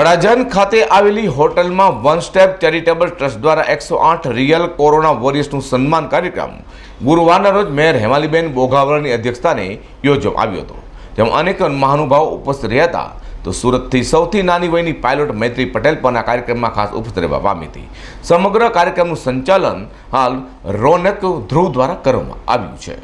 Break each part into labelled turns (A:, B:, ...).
A: અડાજણ ખાતે આવેલી હોટલમાં વન સ્ટેપ ચેરિટેબલ ટ્રસ્ટ દ્વારા એકસો આઠ રિયલ કોરોના વોરિયર્સનું સન્માન કાર્યક્રમ ગુરુવારના રોજ મેયર હેમાલીબેન બોઘાવળની અધ્યક્ષતાને યોજવામાં આવ્યો હતો. જેમાં અનેક મહાનુભાવો ઉપસ્થિત રહ્યા હતા. તો સુરતથી સૌથી નાની વયની પાયલોટ મૈત્રી પટેલ પણ આ કાર્યક્રમમાં ખાસ ઉપસ્થિત રહેવા પામી હતી. સમગ્ર કાર્યક્રમનું સંચાલન હાલ રોનક ધ્રુવ દ્વારા કરવામાં આવ્યું છે.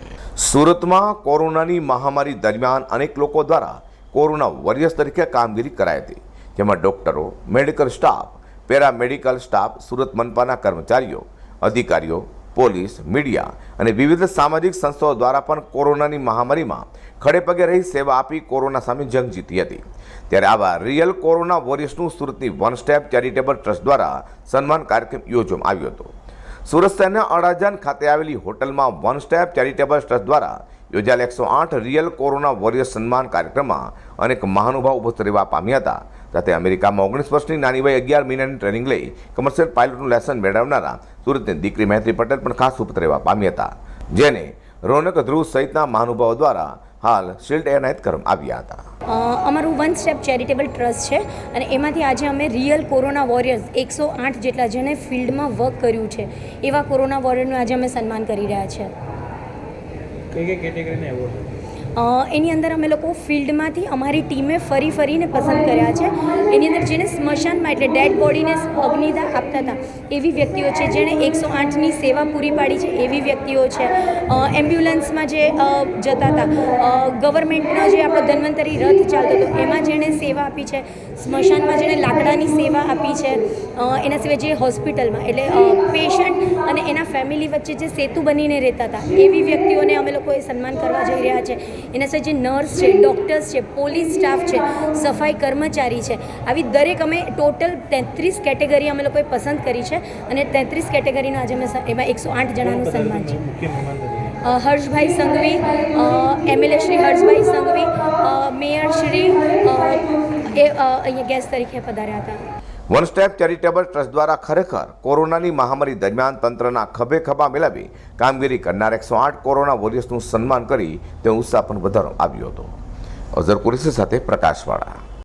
A: સુરતમાં કોરોનાની મહામારી દરમિયાન અનેક લોકો દ્વારા કોરોના વોરિયર્સ તરીકે કામગીરી કરાઈ હતી. જેમાં ડૉક્ટરો, medical staff, paramedical staff, Surat મનપાના કર્મચારીઓ, અધિકારીઓ, પોલીસ, મીડિયા અને વિવિધ સામાજિક સંસ્થાઓ દ્વારા પણ કોરોનાની મહામારીમાં ખડેપગે રહી સેવા આપી કોરોના સામે જંગ જીતી હતી. ત્યારે આવા રિયલ કોરોના વોરિયર્સનું સુરતની વન સ્ટેપ ચેરિટેબલ ટ્રસ્ટ દ્વારા સન્માન કાર્યક્રમ યોજવામાં આવ્યો હતો. સુરત શહેરના અડાજણ ખાતે આવેલી હોટલમાં વન સ્ટેપ ચેરિટેબલ ટ્રસ્ટ દ્વારા યોજાયેલ એકસો આઠ રિયલ કોરોના વોરિયર સન્માન કાર્યક્રમમાં અનેક મહાનુભાવ ઉપસ્થિત રહેવા પામ્યા હતા. સાથે અમેરિકામાં ઓગણીસ વર્ષની નાની વય અગિયાર મહિનાની ટ્રેનિંગ લઈ કમર્શિયલ પાયલોટનું લેસન મેળવનારા સુરતની દીકરી મૈત્રી પટેલ પણ ખાસ ઉપસ્થિત રહેવા પામ્યા હતા. જેને રોનક ધ્રુવ સહિતના મહાનુભાવો દ્વારા હાલ શિલ્ડ એનાયત કરવામાં આવ્યા હતા.
B: અમારું વન સ્ટેપ ચેરિટેબલ ટ્રસ્ટ છે અને એમાંથી આજે અમે રિયલ કોરોના વોરિયર્સ એકસો આઠ જેટલા જેને ફિલ્ડમાં વર્ક કર્યું છે, એવા કોરોના વોરિયરનું આજે અમે સન્માન કરી રહ્યા છે.
C: કઈ કઈ કેટેગરીના એવોર્ડ
B: એની અંદર અમે લોકો ફિલ્ડમાંથી અમારી ટીમે ફરી ફરીને પસંદ કર્યા છે. એની અંદર જેને સ્મશાનમાં એટલે ડેડ બોડીને અગ્નિદાહ આપતા હતા, એવી વ્યક્તિઓ છે. જેણે એકસો આઠની સેવા પૂરી પાડી છે એવી વ્યક્તિઓ છે. એમ્બ્યુલન્સમાં જે જતા હતા ગવર્મેન્ટનો જે આપણો ધન્વંતરી રથ ચાલતો હતો, એમાં જેણે સેવા આપી છે. સ્મશાનમાં જેણે લાકડાની સેવા આપી છે. એના સિવાય જે હોસ્પિટલમાં, એટલે પેશન્ટ અને એના ફેમિલી વચ્ચે જે સેતુ બનીને રહેતા હતા, એવી વ્યક્તિઓને અમે લોકોએ સન્માન કરવા જઈ રહ્યા છે. એના સિવાય જે નર્સ છે ડૉક્ટર્સ છે પોલીસ સ્ટાફ છે, સફાઈ કર્મચારી છે, આવી દરેક અમે ટોટલ તેત્રીસ કેટેગરી અમે લોકોએ પસંદ કરી છે અને તેત્રીસ કેટેગરીનો આજે અમે એમાં એકસો આઠ જણાનું સન્માન છે. હર્ષભાઈ સંઘવી એમએલએ શ્રી હર્ષભાઈ સંઘવી મેયર અહીંયા ગેસ્ટ તરીકે પધાર્યા હતા.
A: વન સ્ટેપ ચેરિટેબલ ટ્રસ્ટ દ્વારા ખરેખર કોરોનાની મહામારી દરમિયાન તંત્રના ખભે ખભા મેળવી કામગીરી કરનાર એકસો આઠ કોરોના વોરિયર્સનું સન્માન કરી તેનો ઉત્સાહ પણ વધારો આવ્યો હતો. અઝર કુરેશી સાથે પ્રકાશવાળા.